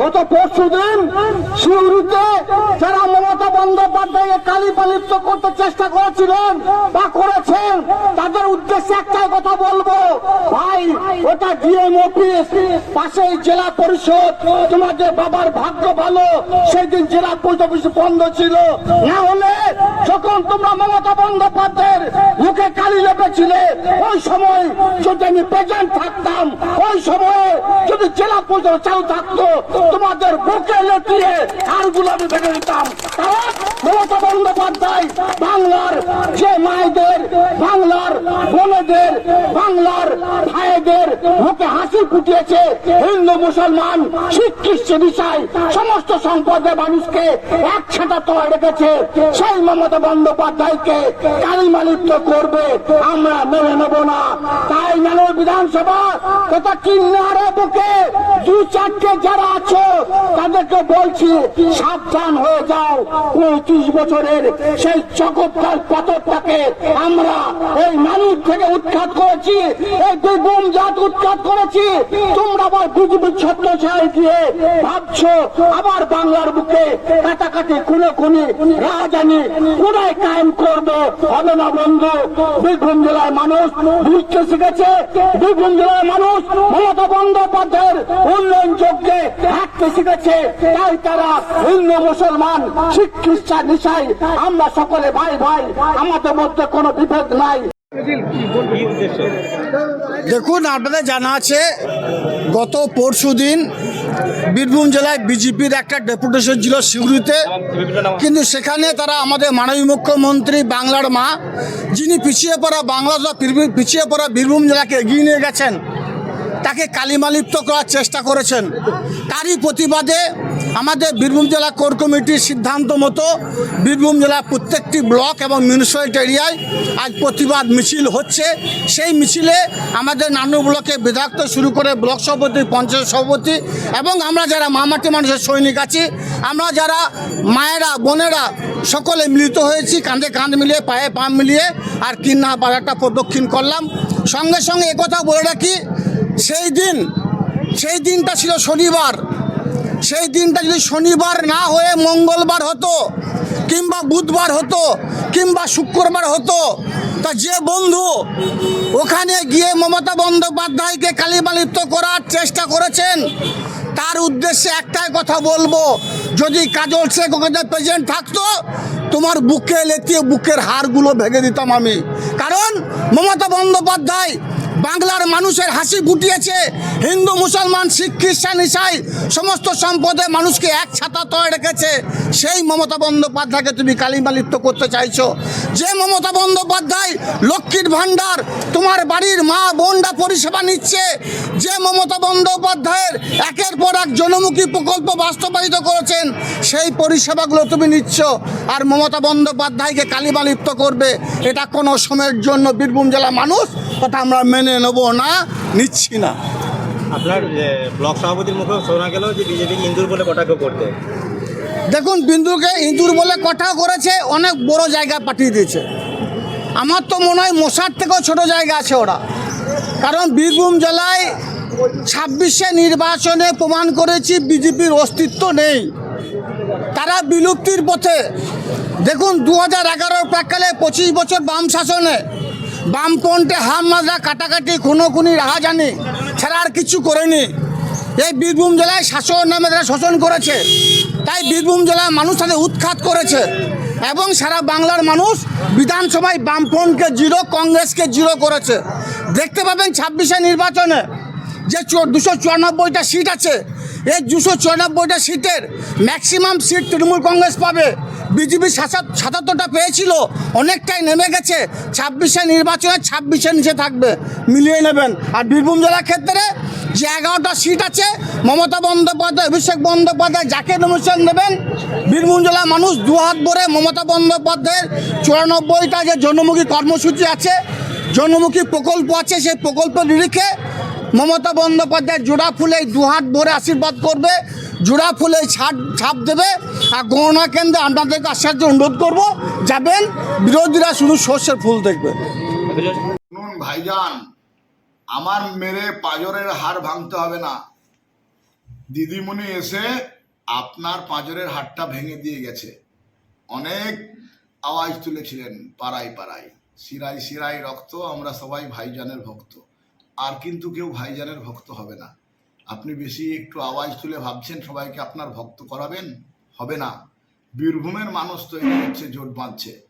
গত পরশু দিন শিউরিতে যারা মমতা বন্দ্যোপাধ্যায়কে কালী পালিত করতে চেষ্টা করেছিলেন বা করেছেন, তাদের উদ্দেশ্যে একটাই কথা বলব। ভাই, ওটা ডিএম অফিস পাশেই জেলা পরিষদ। তোমাদের বাবার ভাগ্য ভালো, সেই দিন জেলা পোস্ট অফিস বন্ধ ছিল। না হলে যখন তোমরা মমতা বন্দ্যোপাধ্যায়ের মুখে কালি লেপেছিলে, ওই সময় যদি আমি প্রেজেন্ট থাকতাম, ওই সময়ে যদি জেলা পর্যন্ত চালু থাকতো তোমাদের বুকে লেটিয়ে হাড়গুলো আমি ভেঙে দিতাম। মমতা বন্দ্যোপাধ্যায় বাংলার যে মায়েদের, বাংলার বোনেদের, বাংলার ভাইদের মুখে হাসি ফুটিয়েছে, হিন্দু, মুসলমান, শিখ, খ্রিস্ট বিষয় সমস্ত সম্পদের মানুষকে একসাথে তোলা রেখেছে। সেই মমতা বন্দ্যোপাধ্যায়কে কালিমালিপ্ত করবে, আমরা মেনে নেব না। তাই মেনে বিধানসভা তথা কিন্নারে বুকে দু চারটে যারা আছো তাদেরকে বলছি, সাবধান হয়ে যাও। পঁয়ত্রিশ বছরের সেই চকপকার পাথরটাকে আমরা এই মানুষ থেকে উৎখাত করেছি, এই বেগুম জাত উৎখাত করেছি। তোমরা আবার বিজেপি ছত্র ছায় দিয়ে ভাবছ, আবার বাংলার বুকে কাটাকাটি খুনে খুনি রাজানি কোনায় কায়েম করবে। হবে না বন্ধু, বীরভূম জেলার মানুষ বুঝতে শিখেছে। বীরভূম জেলার মানুষ মমতা বন্দ্যোপাধ্যায়ের উন্নয়ন যোগ্যে থাকতে শিখেছে তাই তারা হিন্দু, মুসলমান, শিখ, খ্রিস্টান নিশাই আমরা সকলে ভাই ভাই, আমাদের মধ্যে কোনো বিভেদ নাই। দেখুন, আপনাদের জানা আছে, গত পরশু দিন বীরভূম জেলায় বিজেপির একটা ডেপুটেশন ছিল সিউড়িতে। কিন্তু সেখানে তারা আমাদের মাননীয় মুখ্যমন্ত্রী বাংলার মা, যিনি পিছিয়ে পড়া বাংলা পিছিয়ে পড়া বীরভূম জেলাকে এগিয়ে নিয়ে গেছেন তাকে কালিমালিপ্ত করার চেষ্টা করেছেন। তারই প্রতিবাদে আমাদের বীরভূম জেলা কোর কমিটির সিদ্ধান্ত মতো বীরভূম জেলার প্রত্যেকটি ব্লক এবং মিউনিসিপ্যালিটি এরিয়ায় আজ প্রতিবাদ মিছিল হচ্ছে। সেই মিছিলে আমাদের নানু ব্লকে বিধায়ক শুরু করে ব্লক সভাপতি, পঞ্চায়েত সভাপতি এবং আমরা যারা মামাটি মানুষের সৈনিক আছি, আমরা যারা মায়েরা, বোনেরা সকলে মিলিত হয়েছি, কাঁধে কাঁধ মিলিয়ে, পায়ে পা মিলিয়ে আর কিন্না বাজারটা প্রদক্ষিণ করলাম। সঙ্গে সঙ্গে একথা বলে রাখি সেই দিন, সেই দিনটা ছিল শনিবার। সেই দিনটা যদি শনিবার না হয়ে মঙ্গলবার হতো, কিংবা বুধবার হতো, কিংবা শুক্রবার হতো, তা যে বন্ধু ওখানে গিয়ে মমতা বন্দ্যোপাধ্যায়কে কালিমালিপ্ত করার চেষ্টা করেছেন, তার উদ্দেশ্যে একটাই কথা বলব, যদি কাজল শেখ ওখানে প্রেজেন্ট থাকতো, তোমার বুকে লেতিয়ে বুকের হাড়গুলো ভেঙে দিতাম আমি। কারণ মমতা বন্দ্যোপাধ্যায় বাংলার মানুষের হাসি ফুটিয়েছে। হিন্দু, মুসলমান, শিখ, খ্রিস্টান, ইসাই, সমস্ত সম্পদে মানুষকে এক ছাতা তয় রেখেছে। সেই মমতা বন্দ্যোপাধ্যায়কে তুমি কালিমালিপ্ত করতে চাইছো। যে মমতা বন্দ্যোপাধ্যায় লক্ষ্মীর ভাণ্ডার, তোমার বাড়ির মা বোনরা পরিষেবা নিচ্ছে, যে মমতা বন্দ্যোপাধ্যায়ের একের পর এক জনমুখী প্রকল্প বাস্তবায়িত করেছেন, সেই পরিষেবাগুলো তুমি নিচ্ছ আর মমতা বন্দ্যোপাধ্যায়কে কালিমালিপ্ত করবে। এটা কোনো সময়ের জন্য বীরভূম জেলার মানুষ কথা আমরা মেনে নেব না নিচ্ছি না। আপনার ব্লক সভাপতির মুখে শোনা গেল যে বিজেপি ইন্দুর বলে কটাক্ষ করতে দেখুন বিন্দুকে ইঁদুর বলে কথা করেছে অনেক বড় জায়গা পাঠিয়ে দিয়েছে। আমার তো মনে হয় মশার থেকেও ছোট জায়গা আছে ওরা। কারণ বীরভূম জেলায় ছাব্বিশে নির্বাচনে প্রমাণ করেছি বিজেপির অস্তিত্ব নেই। তারা বিলুপ্তির পথে দেখুন দু হাজার এগারোর প্রাককালে পঁচিশ বছর বাম শাসনে বামপন্থে হাম মাজা কাটাকাটি খুনোখুনি রাহাজানি ছাড়া আর কিছু করেনি। এই বীরভূম জেলায় শাসন নামে তারা শোষণ করেছে। তাই বীরভূম জেলার মানুষ তাদের উৎখাত করেছে। এবং সারা বাংলার মানুষ বিধানসভায় বামপন্থকে জিরো, কংগ্রেসকে জিরো করেছে। দেখতে পাবেন ছাব্বিশে নির্বাচনে যে দুশো চুরানব্বইটা সিট আছে। এই দুশো চুরানব্বইটা সিটের ম্যাক্সিমাম সিট তৃণমূল কংগ্রেস পাবে। বিজেপি সাতাত্তরটা পেয়েছিল, অনেকটাই নেমে গেছে। ছাব্বিশে নির্বাচনে ছাব্বিশে নিচে থাকবে, মিলিয়ে নেবেন। আর বীরভূম জেলার ক্ষেত্রে যে এগারোটা সিট আছে, মমতা বন্দ্যোপাধ্যায়, অভিষেক বন্দ্যোপাধ্যায়, যাকে নমিশন দেবেন, বীরভূম জেলার মানুষ দু হাত ভরে মমতা বন্দ্যোপাধ্যায়ের চুরানব্বইটা যে জনমুখী কর্মসূচি আছে, জনমুখী প্রকল্প আছে, সেই প্রকল্পের নিরিখে মমতা বন্দ্যোপাধ্যায় জোড়া ফুলে দুহাত ভরে আশীর্বাদ করবে। জোড়া ফুলে ছাপ ছাপ দেবে আর গণনা কেন্দ্রে আপনাদেরকে আশ্চর্য অনুরোধ করব, যাবেন, বিরোধীরা শুধু সর্ষের ফুল দেখবে। ভাইজান, আমার মেরে পাজরের হার ভাঙতে হবে না। দিদিমণি এসে আপনার পাঁজরের হাটটা ভেঙে দিয়ে গেছে। অনেক আওয়াজ তুলেছিলেন, পাড়ায় পাড়ায়। শিরায় শিরায় রক্ত, আমরা সবাই ভাইজানের ভক্ত। আর কিন্তু কেউ ভাইজানের ভক্ত হবে না। আপনি বেশি একটু আওয়াজ তুলে ভাবছেন, সবাইকে আপনার ভক্ত করাবেন? হবে না। বীরভূমের মানুষ তৈরি হচ্ছে, জোট বাঁধছে।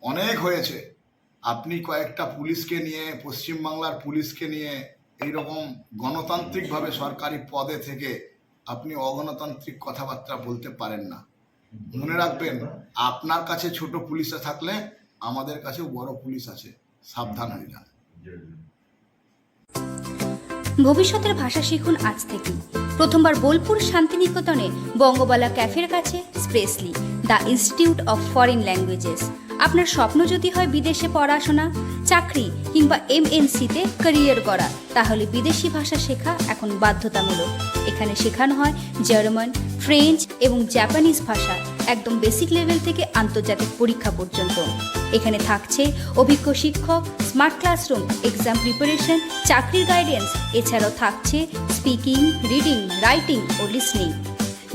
অনেক হয়েছে। আপনি কয়েকটা পুলিশকে নিয়ে, পশ্চিমবাংলার পুলিশকে নিয়ে এইরকম গণতান্ত্রিকভাবে সরকারি পদে থেকে আপনি অগণতান্ত্রিক কথাবার্তা বলতে পারেন না। মনে রাখবেন, আপনার কাছে ছোট পুলিশে থাকলে আমাদের কাছেও বড় পুলিশ আছে। সাবধান হয়ে যান। ভবিষ্যতের ভাষা শিখুন আজ থেকে প্রথমবার বোলপুর শান্তিনিকেতনে বঙ্গবালা ক্যাফের কাছে স্প্রেসলি the institute of foreign languages. আপনার স্বপ্ন যদি হয় বিদেশে পড়াশোনা, চাকরি কিংবা এম এমএনসিতে ক্যারিয়ার করা তাহলে বিদেশি ভাষা শেখা এখন বাধ্যতামূলক। এখানে শেখানো হয় জার্মান, ফ্রেঞ্চ এবং জাপানিজ ভাষা। একদম বেসিক লেভেল থেকে আন্তর্জাতিক পরীক্ষা পর্যন্ত। এখানে থাকছে অভিজ্ঞ শিক্ষক স্মার্ট ক্লাসরুম এক্সাম প্রিপারেশন চাকরির গাইডেন্স এছাড়াও থাকছে স্পিকিং রিডিং রাইটিং ও listening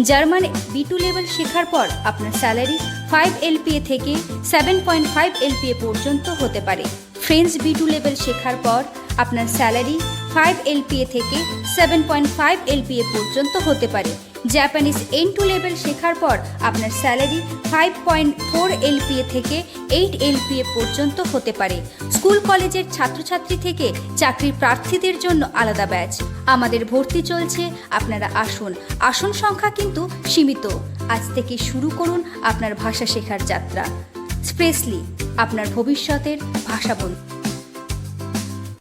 German B two level শেখার পর আপনার স্যালারি ফাইভ এলপিএ থেকে সেভেন পয়েন্ট ফাইভ এলপিএ পর্যন্ত হতে পারে। ফ্রেঞ্চ বি টু লেভেল শেখার পর আপনার স্যালারি ফাইভ এলপিএ থেকে সেভেন পয়েন্ট ফাইভ এলপিএ পর্যন্ত হতে পারে। জাপানিজ এন টু লেভেল শেখার পর আপনার salary five point four LPA থেকে এইট এলপিএ পর্যন্ত হতে পারে। স্কুল কলেজের ছাত্রছাত্রী থেকে চাকরির প্রার্থীদের জন্য আলাদা ব্যাচ আমাদের ভর্তি চলছে, আপনারা আসুন। আসন সংখ্যা কিন্তু সীমিত। আজ থেকে শুরু করুন আপনার ভাষা শেখার যাত্রা। স্প্রেসলি আপনার ভবিষ্যতের ভাষা বন্ধু